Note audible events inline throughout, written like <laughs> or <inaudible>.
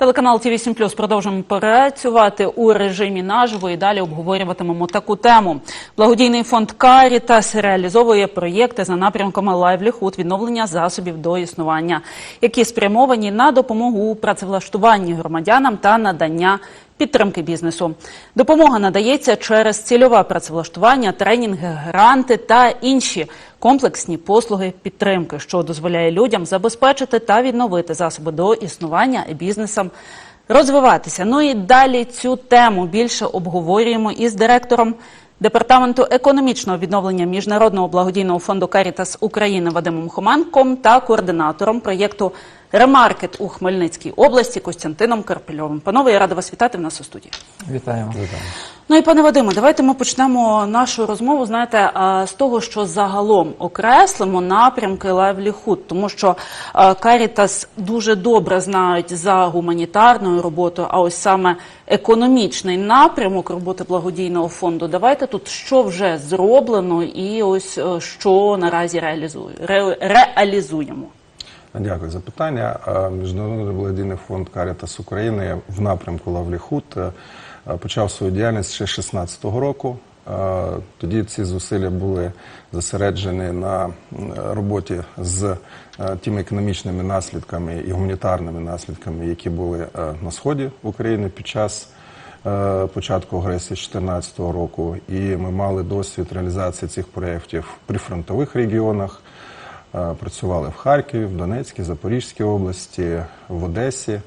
Телеканал ТІВІ 7 продовжуємо працювати у режимі наживо і далі обговорюватимемо таку тему. Благодійний фонд Карітас реалізовує проєкти за напрямками лайвліхуд відновлення засобів до існування, які спрямовані на допомогу у працевлаштуванні громадянам та надання підтримки бізнесу. Допомога надається через цільове працевлаштування, тренінги, гранти та інші комплексні послуги підтримки, що дозволяє людям забезпечити та відновити засоби до існування і бізнесам розвиватися. Ну і далі цю тему більше обговорюємо із директором департаменту економічного відновлення міжнародного благодійного фонду Карітас України Вадимом Хоманком та координатором проєкту Ремаркет у Хмельницькій області Костянтином Карпельовим. Панове, я рада вас вітати в нас у студії. Вітаємо. Ну і пане Вадиме, давайте ми почнемо нашу розмову. Знаєте, а, з того, що загалом окреслимо напрямки лайвліхуд, тому що Карітас дуже добре знають за гуманітарною роботою, а ось саме економічний напрямок роботи благодійного фонду. Давайте тут що вже зроблено, і ось е, що наразі реалізує ре, реалізуємо. Дякую за питання. Е, Міжнародний благодійний фонд Карітас України в напрямку Лавліхуд е, почав свою діяльність ще 2016 року. Е, Тоді ці зусилля були зосереджені на роботі з е, тими економічними наслідками і гуманітарними наслідками, які були е, на сході України під час е, початку агресії 2014 року. І ми мали досвід реалізації цих проєктів в прифронтових регіонах. Е, Працювали в Харкові, в Донецькій, Запорізькій області, в Одесі.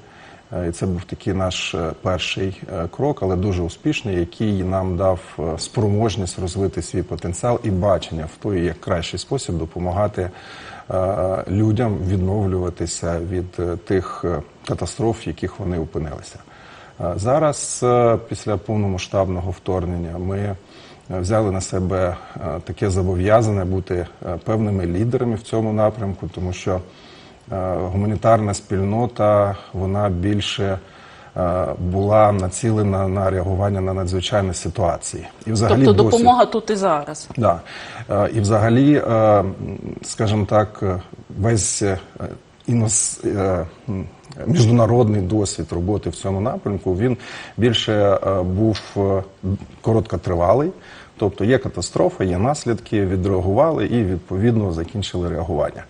Е, І це був такий наш е, перший крок, але дуже успішний, який нам дав спроможність розвити свій потенціал і бачення в той, як кращий спосіб допомагати людям відновлюватися від тих катастроф, в яких вони опинилися. Зараз, після повномасштабного вторгнення, ми взяли на себе е, таке зобов'язання бути е, певними лідерами в цьому напрямку, тому що е, гуманітарна спільнота вона більше була націлена на реагування на надзвичайні ситуації. І взагалі Тобто досвід- допомога тут і зараз. Да. І взагалі, скажімо так, весь інос, міжнародний досвід роботи в цьому напрямку він більше е, був е, короткотривалий. Тобто є катастрофа, є наслідки, відреагували і відповідно закінчили реагування.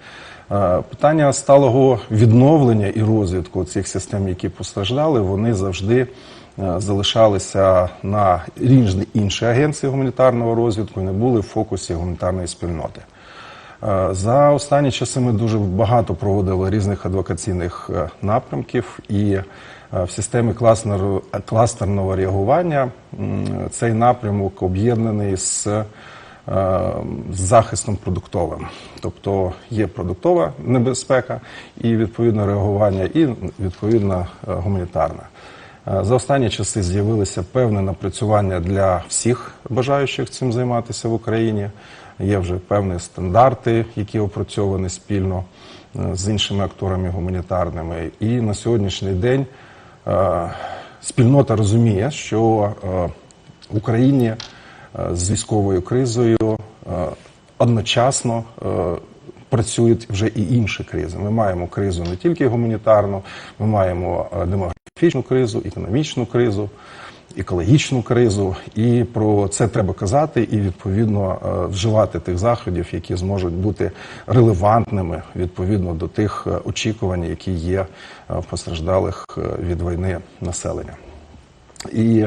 Е, Питання сталого відновлення і розвитку цих систем, які постраждали, вони завжди залишалися на рівні інші агенції гуманітарного розвитку і не були в фокусі гуманітарної спільноти. Е, За останні часи ми дуже багато проводили різних адвокаційних е, напрямків, і е, в системі кластерного реагування цей напрямок об'єднаний з з захистом продуктовим. Тобто є продуктова небезпека і відповідне реагування, і відповідно е, гуманітарна. За останні часи з'явилися певне напрацювання для всіх бажаючих цим займатися в Україні. Є вже певні стандарти, які опрацьовані спільно е, з іншими акторами гуманітарними. І на сьогоднішній день е, спільнота розуміє, що е, Україні з військовою кризою одночасно працюють вже і інші кризи. Ми маємо кризу не тільки гуманітарну, ми маємо демографічну кризу, економічну кризу, екологічну кризу. І про це треба казати і відповідно е, вживати тих заходів, які зможуть бути релевантними відповідно до тих е, очікувань, які є е, в постраждалих від війни населення. І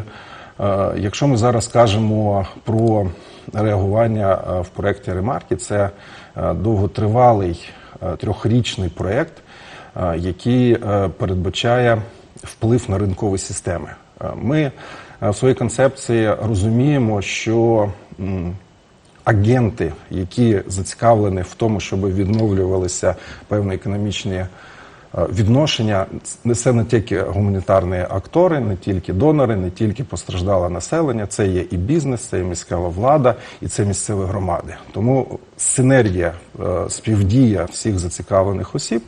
якщо ми зараз кажемо про реагування в проєкті Ремарки, це довготривалий трьохрічний проєкт, який передбачає вплив на ринкові системи. Е, Ми е, в своїй концепції розуміємо, що агенти, які зацікавлені в тому, щоб відновлювалися певні економічні е, відношення, це не тільки гуманітарні актори, не тільки донори, не тільки постраждале населення, це є і бізнес, це і міська влада, і це місцеві громади. Тому синергія, співдія всіх зацікавлених осіб.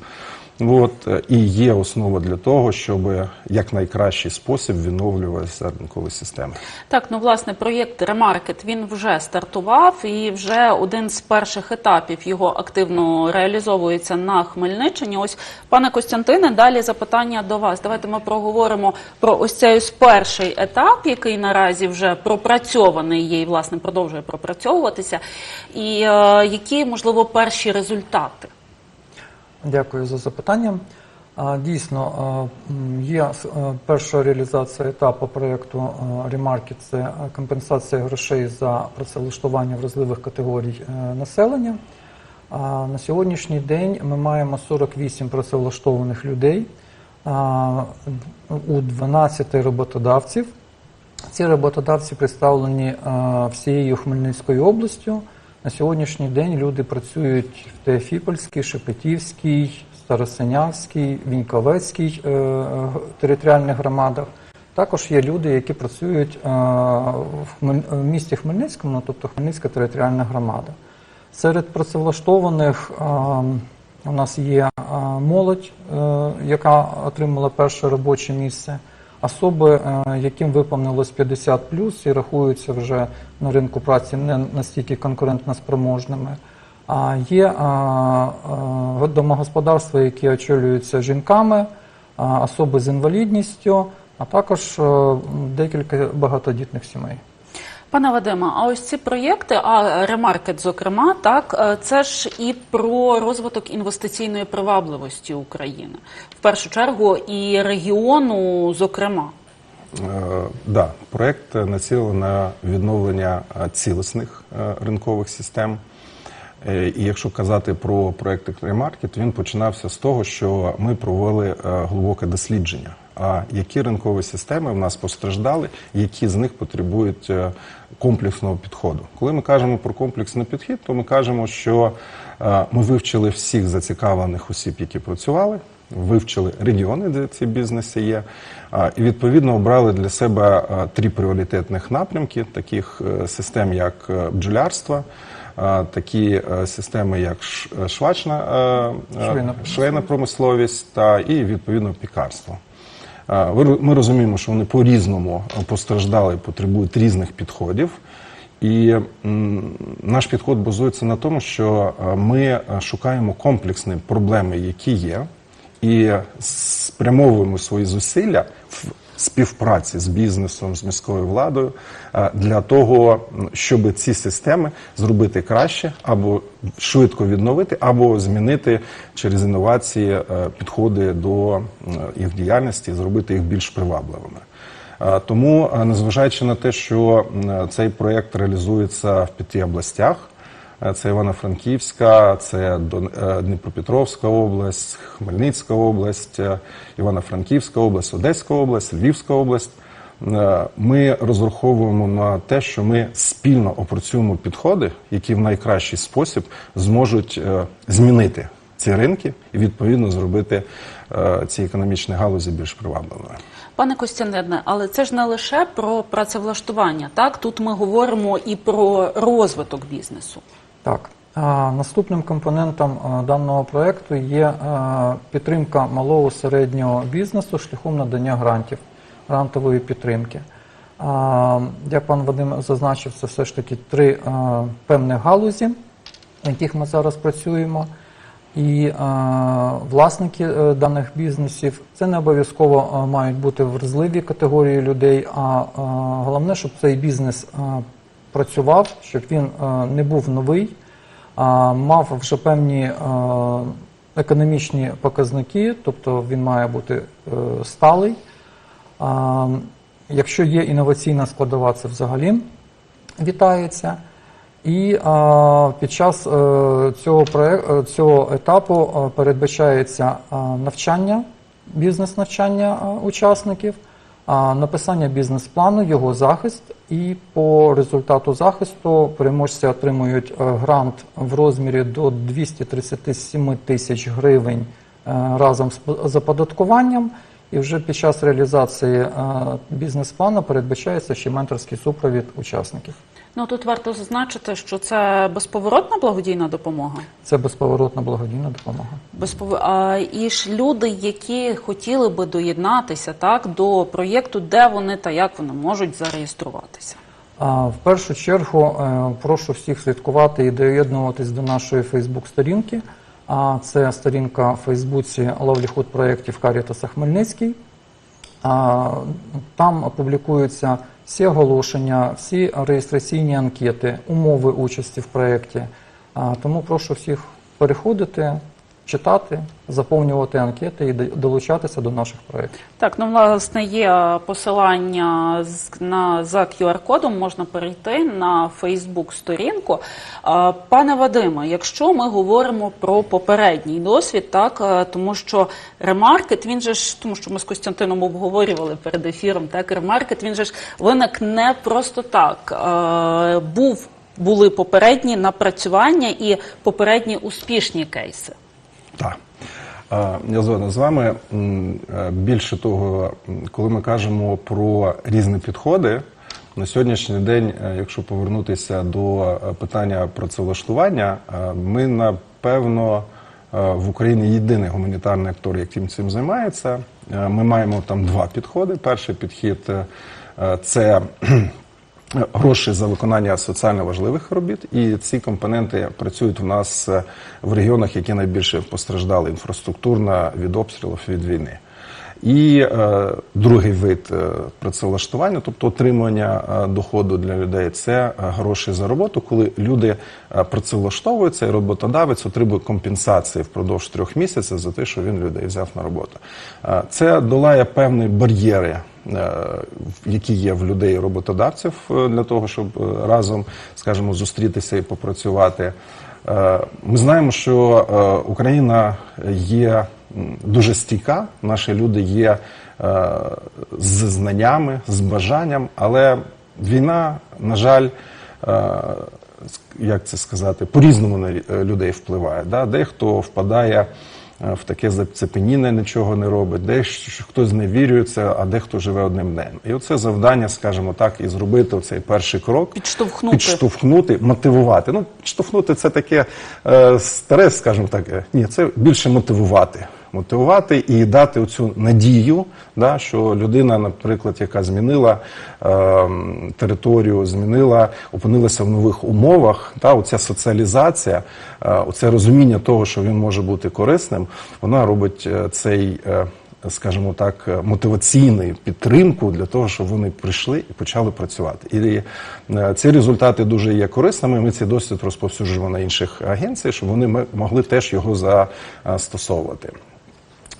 От, е, і є основа для того, щоб як найкращий спосіб відновлювалися ринкові системи. Так, ну власне, проєкт Ремаркет він вже стартував, і вже один з перших етапів його активно реалізовується на Хмельниччині. Ось, пане Костянтине, далі запитання до вас. Давайте ми проговоримо про ось цей перший етап, який наразі вже пропрацьований є і власне продовжує пропрацьовуватися. І е, які можливо перші результати? Дякую за запитання. Дійсно, є перша реалізація етапу проєкту Ремарки це компенсація грошей за працевлаштування вразливих категорій е, населення. На сьогоднішній день ми маємо 48 працевлаштованих людей у 12 роботодавців. Ці роботодавці представлені всією Хмельницькою областю. На сьогоднішній день люди працюють в Теофіпольській, Шепетівській, Старосинявській, Віньковецькій е, територіальних громадах. Також є люди, які працюють е, в Хмель- в місті Хмельницькому, ну, тобто Хмельницька територіальна громада. Серед працевлаштованих е, у нас є е, молодь, е, яка отримала перше робоче місце. Особи, е, яким виповнилось 50 і рахуються вже на ринку праці не настільки конкурентно спроможними. А є е, е, домогосподарства, які очолюються жінками, особи з інвалідністю, а також декілька багатодітних сімей. Пане Вадиме, а ось ці проєкти, а ремаркет, зокрема, так е, це ж і про розвиток інвестиційної привабливості України, в першу чергу, і регіону, зокрема. Е, Да, проект націлений на відновлення е, цілісних ринкових систем. І якщо казати про проект Ремаркет, він починався з того, що ми провели глибоке дослідження. А які ринкові системи в нас постраждали, які з них потребують комплексного підходу. Коли ми кажемо про комплексний підхід, то ми кажемо, що е, ми вивчили всіх зацікавлених осіб, які працювали, вивчили регіони, де ці бізнеси є, і відповідно обрали для себе три пріоритетних напрямки, таких е, систем, як е, бджолярство, такі е, системи, як е, швачна е, е, швейна промисловість та і відповідно пікарство. Ми розуміємо, що вони по-різному постраждали, потребують різних підходів. І наш підход базується на тому, що ми шукаємо комплексні проблеми, які є, і спрямовуємо свої зусилля в співпраці з бізнесом, з міською владою е, для того, щоб ці системи зробити краще або швидко відновити, або змінити через інновації е, підходи до їх діяльності, зробити їх більш привабливими. Е, Тому, незважаючи на те, що цей проєкт реалізується в п'яти областях, це Івано-Франківська, це е, Дніпропетровська область, Хмельницька область, е, Івано-Франківська область, Одеська область, Львівська область. Е, Ми розраховуємо на те, що ми спільно опрацюємо підходи, які в найкращий спосіб зможуть змінити ці ринки і відповідно зробити ці економічні галузі більш привабливими. Пане Костянтине, але це ж не лише про працевлаштування. Так тут ми говоримо і про розвиток бізнесу. Так, наступним компонентом даного проекту є підтримка малого середнього бізнесу шляхом надання грантів, грантової підтримки. Як пан Вадим зазначив, це все ж таки три а, певних галузі, в яких ми зараз працюємо. І власники е, даних бізнесів це не обов'язково мають бути вразливі категорії людей, а головне, щоб цей бізнес працював, щоб він е, не був новий, мав вже певні е, економічні показники, тобто він має бути е, сталий. Якщо є інноваційна складова, це взагалі вітається. І а, під час е, цього, е, цього етапу е, передбачається е, навчання, бізнес-навчання е, учасників, а, написання бізнес-плану, його захист, і по результату захисту переможці отримують е, грант в розмірі до 237 тисяч гривень е, разом з оподаткуванням. І вже під час реалізації е, бізнес-плану передбачається ще менторський супровід учасників. Ну тут варто зазначити, що це безповоротна благодійна допомога. Це безповоротна благодійна допомога. Безпов... А, і ж люди, які хотіли би доєднатися так до проєкту, де вони та як вони можуть зареєструватися. А, В першу чергу е, прошу всіх слідкувати і доєднуватись до нашої Фейсбук-сторінки. А це сторінка в Фейсбуці Лавліхуд проєктів Карітаса Хмельницький. А, Там публікуються всі оголошення, всі реєстраційні анкети, умови участі в проєкті. Тому прошу всіх переходити, читати, заповнювати анкети і долучатися до наших проєктів. Так, ну власне є посилання на за QR-кодом, можна перейти на Фейсбук-сторінку. Пане Вадиме, якщо ми говоримо про попередній досвід, так тому що ремаркет, він же ж, тому що ми з Костянтином обговорювали перед ефіром, так ремаркет, він же ж виник не просто так. Був були попередні напрацювання і попередні успішні кейси. Так. Я згоден з вами. Е, Більше того, коли ми кажемо про різні підходи, на сьогоднішній день, е, якщо повернутися до е, питання працевлаштування, ми напевно в Україні єдиний гуманітарний актор, яким цим займається. Ми маємо там два підходи. Перший підхід це гроші за виконання соціально важливих робіт, і ці компоненти працюють в нас е, в регіонах, які найбільше постраждали інфраструктурно від обстрілів від війни. І е, другий вид е, працевлаштування, тобто отримання е, доходу для людей, це е, гроші за роботу, коли люди працевлаштовуються, і роботодавець отримує компенсації впродовж трьох місяців за те, що він людей взяв на роботу. Це долає певні бар'єри які є в людей роботодавців для того, щоб разом, скажімо, зустрітися і попрацювати. Ми знаємо, що Україна є дуже стійка, наші люди є е, з знаннями, з бажанням, але війна, на жаль, е, як це сказати, по-різному на е, людей впливає. Да? Дехто впадає в таке зацепеніння, нічого не робить, дехто хтось зневірюється, а дехто живе одним днем. І оце завдання, скажімо так, і зробити цей перший крок. Підштовхнути. Підштовхнути, мотивувати. Ну, підштовхнути це таке е, старе, скажімо так. Ні, це більше мотивувати. Мотивувати і дати оцю надію, да, що людина, наприклад, яка змінила е, територію, змінила, опинилася в нових умовах, та, оця соціалізація, е, оце розуміння того, що він може бути корисним, вона робить е, цей. е, скажімо так, е, мотиваційну підтримку для того, щоб вони прийшли і почали працювати. І е, ці результати дуже є корисними. Ми цей досвід розповсюджуємо на інших агенцій, щоб вони могли теж його застосовувати.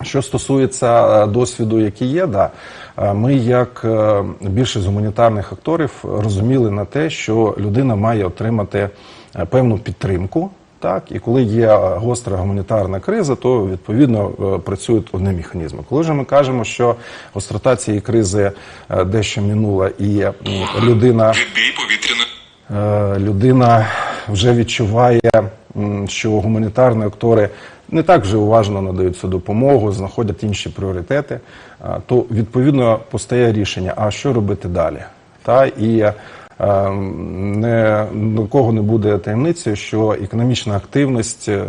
Що стосується е, досвіду, який є, да, е, ми, як е, більшість гуманітарних акторів, розуміли на те, що людина має отримати певну підтримку. Так, і коли є гостра гуманітарна криза, то відповідно працюють одні механізми. Коли ж ми кажемо, що гострота цієї кризи дещо минула, і людина людина вже відчуває, що гуманітарні актори не так вже уважно надають цю допомогу, знаходять інші пріоритети, то відповідно постає рішення, а що робити далі? Та і е, не до кого не буде таємницею, що економічна активність е,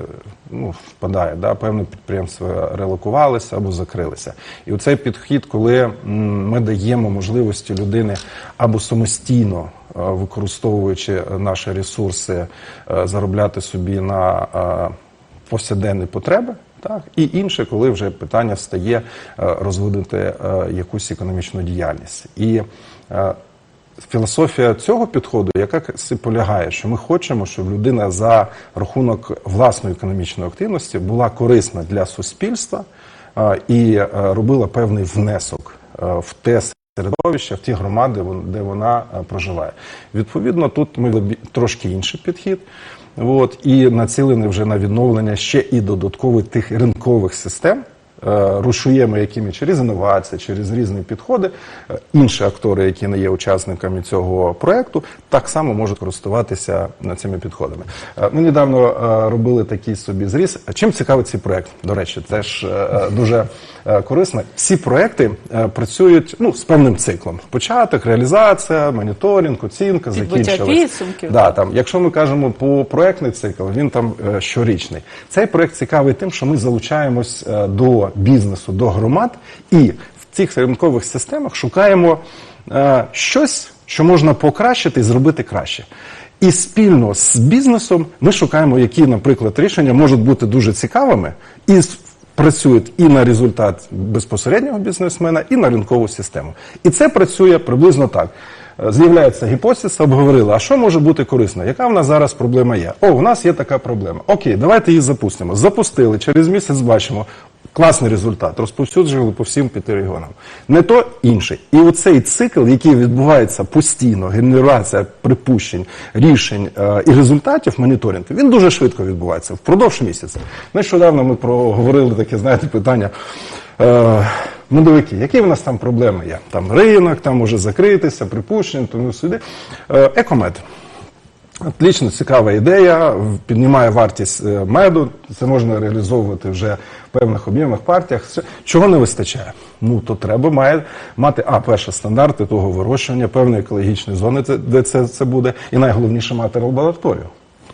ну, впадає. Да? Певні підприємства релокувалися або закрилися. І оцей підхід, коли ми даємо можливості людини або самостійно е, використовуючи наші ресурси, е, заробляти собі на повсякденні потреби. Так, і інше, коли вже питання стає е, розвинути е, якусь економічну діяльність. І е, філософія цього підходу, яка полягає, що ми хочемо, щоб людина за рахунок власної економічної активності була корисна для суспільства і робила певний внесок в те середовище, в ті громади, де вона проживає. Відповідно, тут ми трошки інший підхід. От, і націлений вже на відновлення ще і додаткових тих ринкових систем, рушуємо якими через інновації, через різні підходи. Е, Інші актори, які не є учасниками цього проекту, так само можуть користуватися е, цими підходами. Е, Ми недавно е, робили такий собі зріз. Чим цікавий цей проект? До речі, теж е, дуже е, корисно. Всі проекти е, працюють ну з певним циклом: початок, реалізація, моніторинг, оцінка, закінчилась. Да, там, якщо ми кажемо по проектний цикл, він там е, щорічний. Цей проект цікавий тим, що ми залучаємось е, бізнесу, до громад, і в цих ринкових системах шукаємо е, щось, що можна покращити і зробити краще. І спільно з бізнесом ми шукаємо, які, наприклад, рішення можуть бути дуже цікавими і працюють і на результат безпосереднього бізнесмена, і на ринкову систему. І це працює приблизно так. Е, З'являється гіпотеза, обговорили, а що може бути корисно? Яка в нас зараз проблема є? О, у нас є така проблема. Окей, давайте її запустимо. Запустили, через місяць бачимо. Класний результат, розповсюджували по всім п'яти регіонам. Не то інший. І оцей цикл, який відбувається постійно, генерація припущень, рішень е, і результатів моніторингу, він дуже швидко відбувається впродовж місяця. Нещодавно ми проговорили таке, знаєте, питання. Е, Медовики, які в нас там проблеми є? Там ринок, там може закритися, припущення, тому сюди. Е, Екомед. Отлично, цікава ідея, піднімає вартість е, меду, це можна реалізовувати вже в певних об'ємах партіях. Чого не вистачає? Ну, то треба має мати, а, перше, стандарти того вирощування, певної екологічної зони, де це, це буде, і найголовніше мати лабораторію.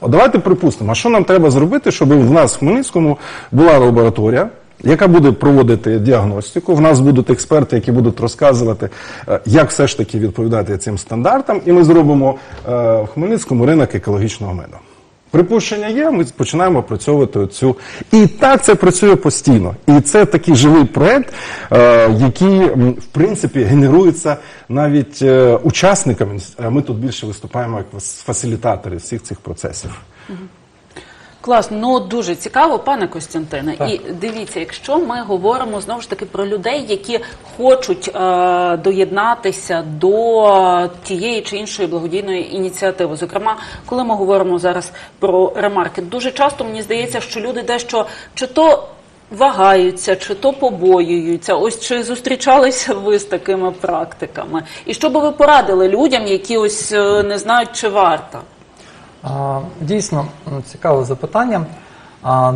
От давайте припустимо, а що нам треба зробити, щоб в нас в Хмельницькому була лабораторія, яка буде проводити діагностику. В нас будуть експерти, які будуть розказувати, е, як все ж таки відповідати цим стандартам, і ми зробимо е, в Хмельницькому ринок екологічного меду. Припущення є, ми починаємо опрацьовувати цю. І так це працює постійно. І це такий живий проект, е, який, в принципі, генерується навіть учасниками. Ми тут більше виступаємо як фасилітатори всіх цих процесів. Класно, ну от дуже цікаво, пане Костянтине. І дивіться, якщо ми говоримо знову ж таки про людей, які хочуть е, доєднатися до тієї чи іншої благодійної ініціативи. Зокрема, коли ми говоримо зараз про ремаркет, дуже часто мені здається, що люди дещо чи то. Вагаються чи то побоюються. Ось чи зустрічалися ви з такими практиками? І що би ви порадили людям, які ось е, не знають, чи варто? Дійсно цікаве запитання.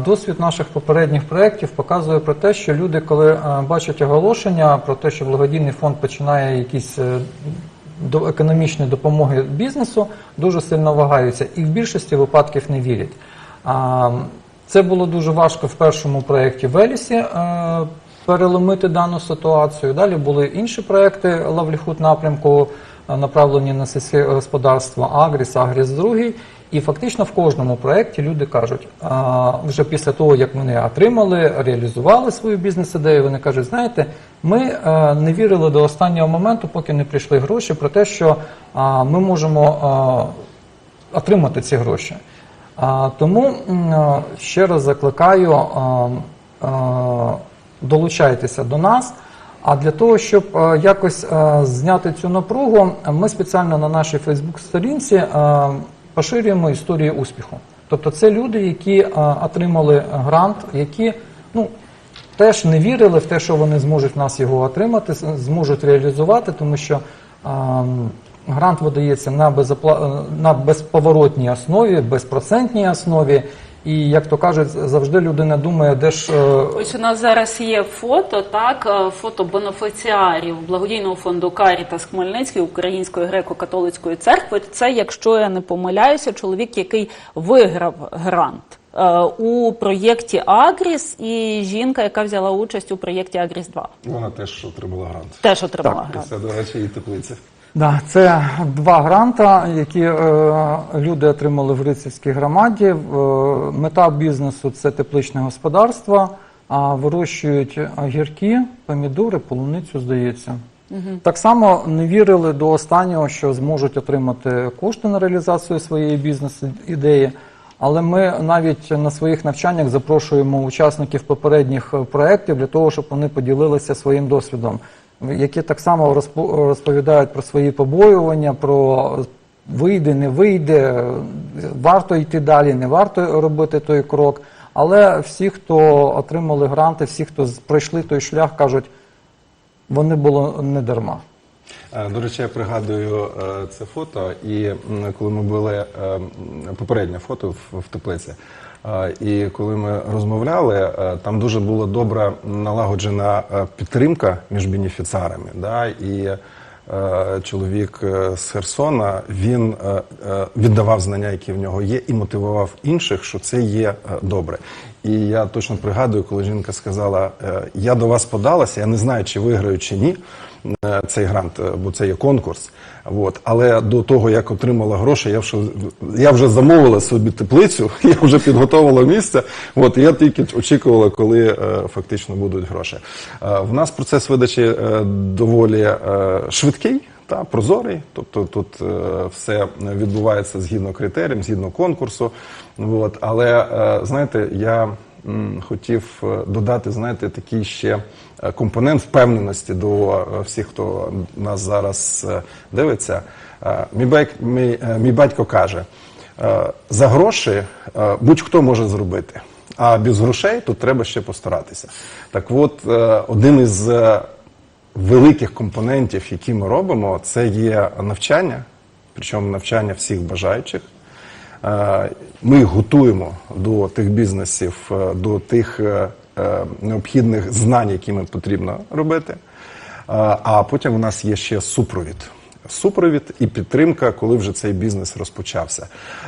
Досвід наших попередніх проєктів показує про те, що люди, коли е, бачать оголошення про те, що благодійний фонд починає якісь е, до економічної допомоги бізнесу, дуже сильно вагаються і в більшості випадків не вірять. Це було дуже важко в першому проєкті в Елісі е, переломити дану ситуацію. Далі були інші проєкти Лавліхуд напрямку, направлені на сільське господарство Агріс, Агріс другий. І фактично в кожному проєкті люди кажуть, а, вже після того, як вони отримали, реалізували свою бізнес-ідею, вони кажуть, знаєте, ми е, не вірили до останнього моменту, поки не прийшли гроші, про те, що а, ми можемо а, отримати ці гроші. А, Тому а, ще раз закликаю, а, а, долучайтеся до нас. А для того, щоб е, якось е, зняти цю напругу, ми спеціально на нашій Фейсбук-сторінці е, поширюємо історії успіху. Тобто це люди, які е, отримали грант, які ну, теж не вірили в те, що вони зможуть в нас його отримати, зможуть реалізувати, тому що грант видається на, на безповоротній основі, безпроцентній основі. І як то кажуть, завжди людина думає, де ж е, Ось у нас зараз є фото, так, е, фото бенефіціарів благодійного фонду Карітас Хмельницький Української греко-католицької церкви. Це, якщо я не помиляюся, чоловік, який виграв грант е, у проєкті Агріс, і жінка, яка взяла участь у проєкті Агріс 2 Вона теж отримала грант. теж отримала грант. Це, до речі, і теплиці. Да, це два гранта, які е, люди отримали в Рицівській громаді. Е, мета бізнесу це тепличне господарство, а вирощують огірки, помідори, полуницю, здається. Так само не вірили до останнього, що зможуть отримати кошти на реалізацію своєї бізнес-ідеї. Але ми навіть на своїх навчаннях запрошуємо учасників попередніх проєктів для того, щоб вони поділилися своїм досвідом, які так само розпо- розповідають про свої побоювання, про вийде, не вийде, варто йти далі, не варто робити той крок. Але всі, хто отримали гранти, всі, хто пройшли той шлях, кажуть, вони було не дарма. Е, До речі, я пригадую е, це фото, і коли ми були е, попереднє фото в теплиці. І коли ми розмовляли, е, там дуже була добра налагоджена е, підтримка між бенефіціарами. Да? І е, чоловік з Херсона він віддавав знання, які в нього є, і мотивував інших, що це є добре. І я точно пригадую, коли жінка сказала: Я до вас подалася, я не знаю, чи виграю, чи ні цей грант, е, бо це є конкурс. От. Але до того, як отримала гроші, я вже, я вже замовила собі теплицю, <laughs> я вже підготувала місце. От, я тільки очікувала, коли е, фактично будуть гроші. Е, в нас процес видачі е, доволі е, швидкий. Та прозорий, тобто тут е, все відбувається згідно критеріям, згідно конкурсу. От. Але е, знаєте, я хотів е, додати, знаєте, такий ще е, компонент впевненості до е, всіх, хто нас зараз дивиться. Мій, байк, мій, мій батько каже: за гроші будь-хто може зробити. А без грошей тут треба ще постаратися. Так от, один із великих компонентів, які ми робимо, це є навчання, причому навчання всіх бажаючих. Е, Ми готуємо до тих бізнесів, е, до тих е, необхідних знань, які ми потрібно робити. А потім у нас є ще супровід. Супровід і підтримка, коли вже цей бізнес розпочався.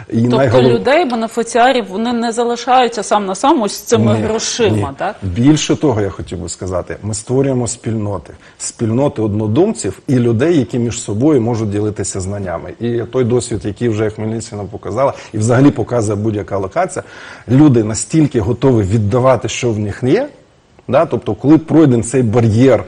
І Тобто найголов- людей, бенефіціарів, вони не залишаються сам на сам ось цими ні, грошима, ні. так? Більше того, я хотів би сказати, ми створюємо спільноти, спільноти однодумців і людей, які між собою можуть ділитися знаннями. І той досвід, який вже Хмельницький нам показала, і взагалі показує будь-яка локація, люди настільки готові віддавати, що в них є. Да? Тобто, коли пройден цей бар'єр,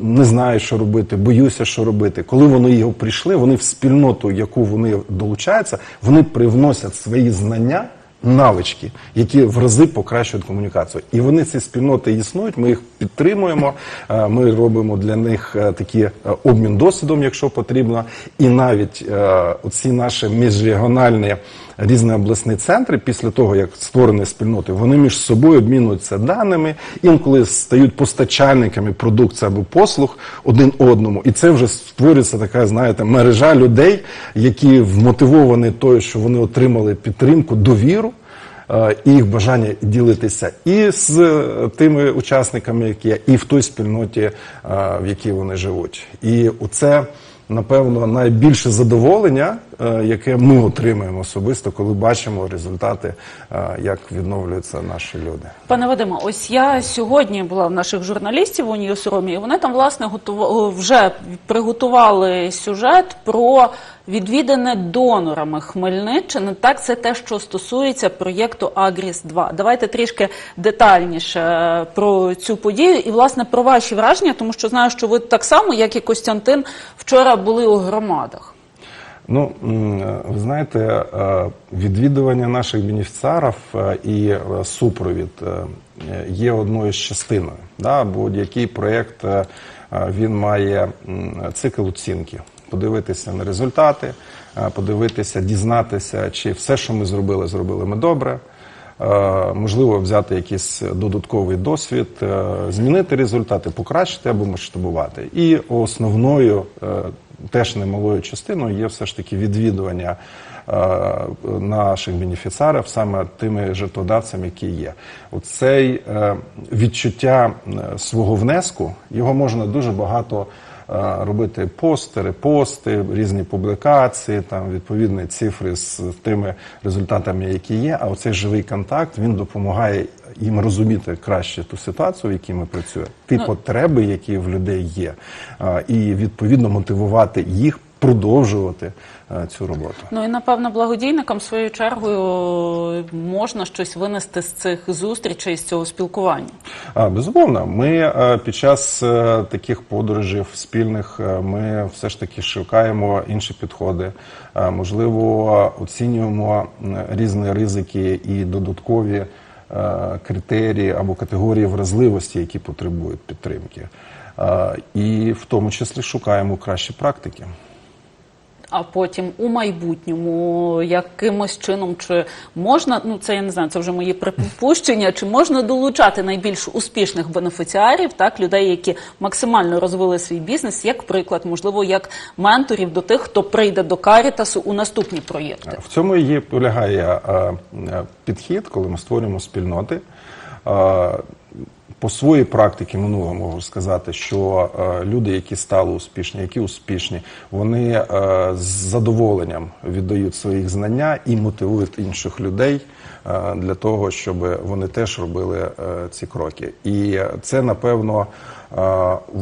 не знаю, що робити, боюся, що робити. Коли вони його прийшли, вони в спільноту, яку вони долучаються, вони привносять свої знання, навички, які в рази покращують комунікацію. І вони ці спільноти існують. Ми їх підтримуємо. е, Ми робимо для них е, такі е, обмін досвідом, якщо потрібно. І навіть оці наші міжрегіональні різні обласні центри, після того як створені спільноти, вони між собою обмінюються даними, інколи стають постачальниками продукції або послуг один одному. І це вже створюється така, знаєте, мережа людей, які вмотивовані тою, що вони отримали підтримку, довіру. Е, І їх бажання ділитися і з е, тими учасниками, які є, і в той спільноті, е, в якій вони живуть. І це, напевно, найбільше задоволення, е, яке ми отримуємо особисто, коли бачимо результати, е, як відновлюються наші люди. Пане Вадиме, ось я сьогодні була в наших журналістів у Ньюсрумі, і вони там власне готували, вже приготували сюжет про відвідане донорами Хмельниччини. Так, це те, що стосується проєкту Агріс 2 Давайте трішки детальніше е, про цю подію і власне про ваші враження, тому що знаю, що ви так само, як і Костянтин, вчора були у громадах. Ну, ви знаєте, е, відвідування наших бенефіціарів е, і е, супровід є одною з частиною. Да? Будь-який проєкт він має цикл оцінки. Подивитися на результати, подивитися, дізнатися, чи все, що ми зробили, зробили ми добре. Можливо, взяти якийсь додатковий досвід, змінити результати, покращити або масштабувати. І основною теж немалою частиною є все ж таки відвідування е, наших бенефіціарів саме тими жертводавцями, які є. Оцей е, відчуття е, свого внеску його можна дуже багато. Робити пости, різні публікації, там відповідні цифри з тими результатами, які є. А оцей живий контакт він допомагає їм розуміти краще ту ситуацію, в якій ми працюємо, ті потреби, які в людей є, і відповідно мотивувати їх продовжувати цю роботу. Ну і напевно благодійникам своєю чергою можна щось винести з цих зустрічей, з цього спілкування. А, безумовно, ми під час е, таких подорожей спільних е, ми все ж таки шукаємо інші підходи. Можливо, оцінюємо різні ризики і додаткові критерії або категорії вразливості, які потребують підтримки. Е, І в тому числі шукаємо кращі практики. А потім у майбутньому якимось чином чи можна, ну це я не знаю, це вже мої припущення, чи можна долучати найбільш успішних бенефіціарів, так людей, які максимально розвили свій бізнес, як приклад, можливо, як менторів до тих, хто прийде до Карітасу у наступні проєкти. В цьому і полягає е, е, підхід, коли ми створюємо спільноти. По своїй практиці минулого можу сказати, що е, люди, які стали успішні, які успішні, вони е, з задоволенням віддають своїх знання і мотивують інших людей е, для того, щоб вони теж робили е, ці кроки. І це напевно е,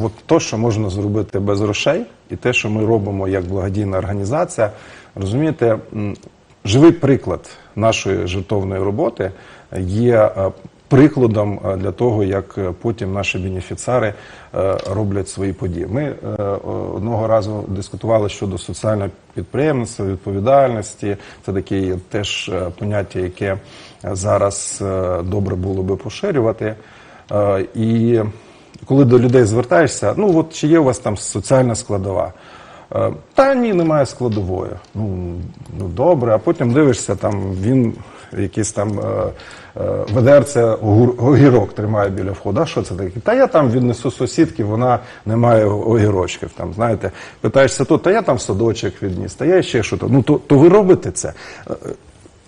от то, що можна зробити без грошей, і те, що ми робимо як благодійна організація, розумієте, живий приклад нашої жертовної роботи є е, прикладом е, для того, як е, потім наші бенефіціари е, роблять свої події. Ми одного разу дискутували щодо соціального підприємництва, відповідальності. Це таке теж поняття, яке зараз добре було би поширювати. І коли до людей звертаєшся, ну от чи є у вас там соціальна складова? Та ні, немає складової. Ну, ну добре, а потім дивишся, там він якийсь там е, е, ведерце огірок тримає біля входу. А що це таке? Та я там віднесу сусідки, вона не має огірочків. Там, знаєте, питаєшся тут, та я там садочок відніс, та я ще що то. Ну то, то ви робите це. Е,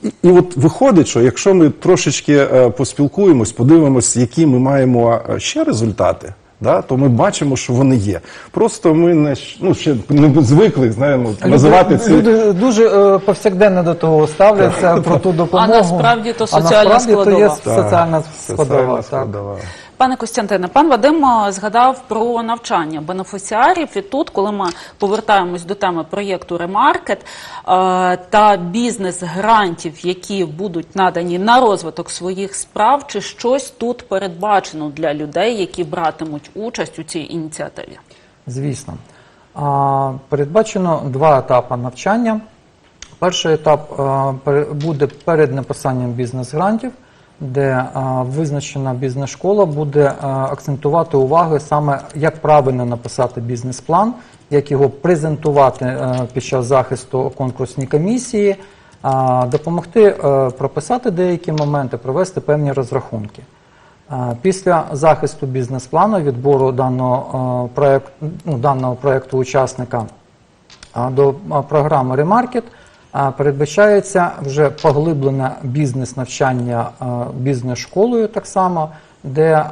і, і от виходить, що якщо ми трошечки поспілкуємось, подивимось, які ми маємо ще результати. Да, то ми бачимо, що вони є. Просто ми не ну, ще не звикли знаємо, називати це. Люди дуже е, повсякденно до того ставляться про ту допомогу. А насправді то А насправді складова. то є складова. соціальна складова. так. Пане Костянтине, пан Вадим е, згадав про навчання бенефіціарів. І тут, коли ми повертаємось до теми проєкту Ремаркет е, та бізнес-грантів, які будуть надані на розвиток своїх справ, чи щось тут передбачено для людей, які братимуть участь у цій ініціативі? Звісно. Передбачено два етапи навчання. Перший етап буде перед написанням бізнес-грантів, де а, визначена бізнес-школа буде а, акцентувати увагу саме, як правильно написати бізнес-план, як його презентувати е, під час захисту конкурсній комісії, а, допомогти е, прописати деякі моменти, провести певні розрахунки. Е, Після захисту бізнес-плану, відбору даного, е, проект, ну, даного проекту учасника а, до а, програми Ремаркет а, передбачається вже поглиблене бізнес-навчання бізнес-школою так само, де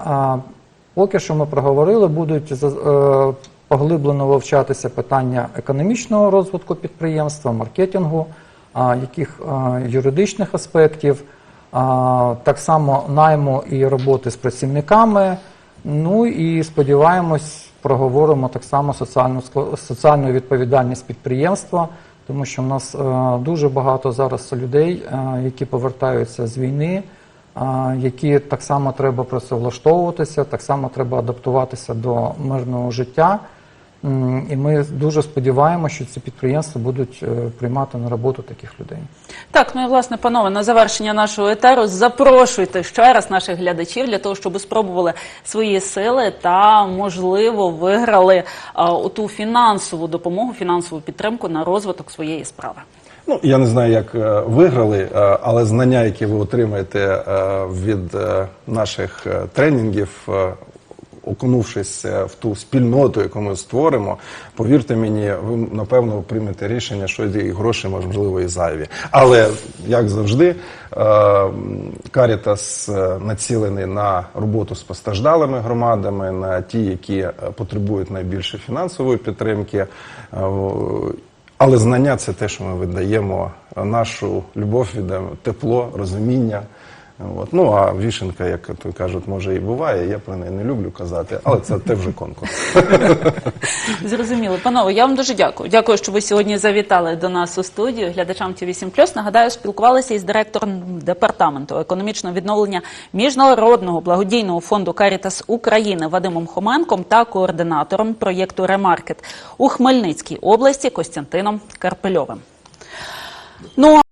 поки що ми проговорили, будуть е, поглиблено вивчатися питання економічного розвитку підприємства, маркетингу, яких юридичних аспектів, так само найму і роботи з працівниками. Ну і сподіваємось, проговоримо так само соціальну соціальну відповідальність підприємства, тому що в нас е, дуже багато зараз людей, е, які повертаються з війни, е, які так само треба працевлаштовуватися, так само треба адаптуватися до мирного життя. І ми дуже сподіваємося, що ці підприємства будуть е, приймати на роботу таких людей. Так, ну і власне, панове, на завершення нашого етеру запрошуйте ще раз наших глядачів для того, щоб спробували свої сили та, можливо, виграли а, оту фінансову допомогу, фінансову підтримку на розвиток своєї справи. Ну, я не знаю, як е, виграли, е, але знання, які ви отримаєте е, від е, наших е, тренінгів, е, окунувшись е, в ту спільноту, яку ми створимо, повірте мені, ви напевно приймете рішення, що і гроші можливо і зайві. Але як завжди, Карітас націлений на роботу з постраждалими громадами, на ті, які е, потребують найбільше фінансової підтримки. Е, але знання це те, що ми видаємо, нашу любов віддаємо, тепло, розуміння. От. Ну а вішенка, як то кажуть, може і буває. Я про неї не люблю казати, але це, це вже конкурс. <laughs> Зрозуміло, панове, я вам дуже дякую. Дякую, що ви сьогодні завітали до нас у студію. Глядачам ті 8 Нагадаю, спілкувалися із директором департаменту економічного відновлення міжнародного благодійного фонду Карітас України Вадимом Хоменком та координатором проєкту Ремаркет у Хмельницькій області Костянтином Карпельовим. Ну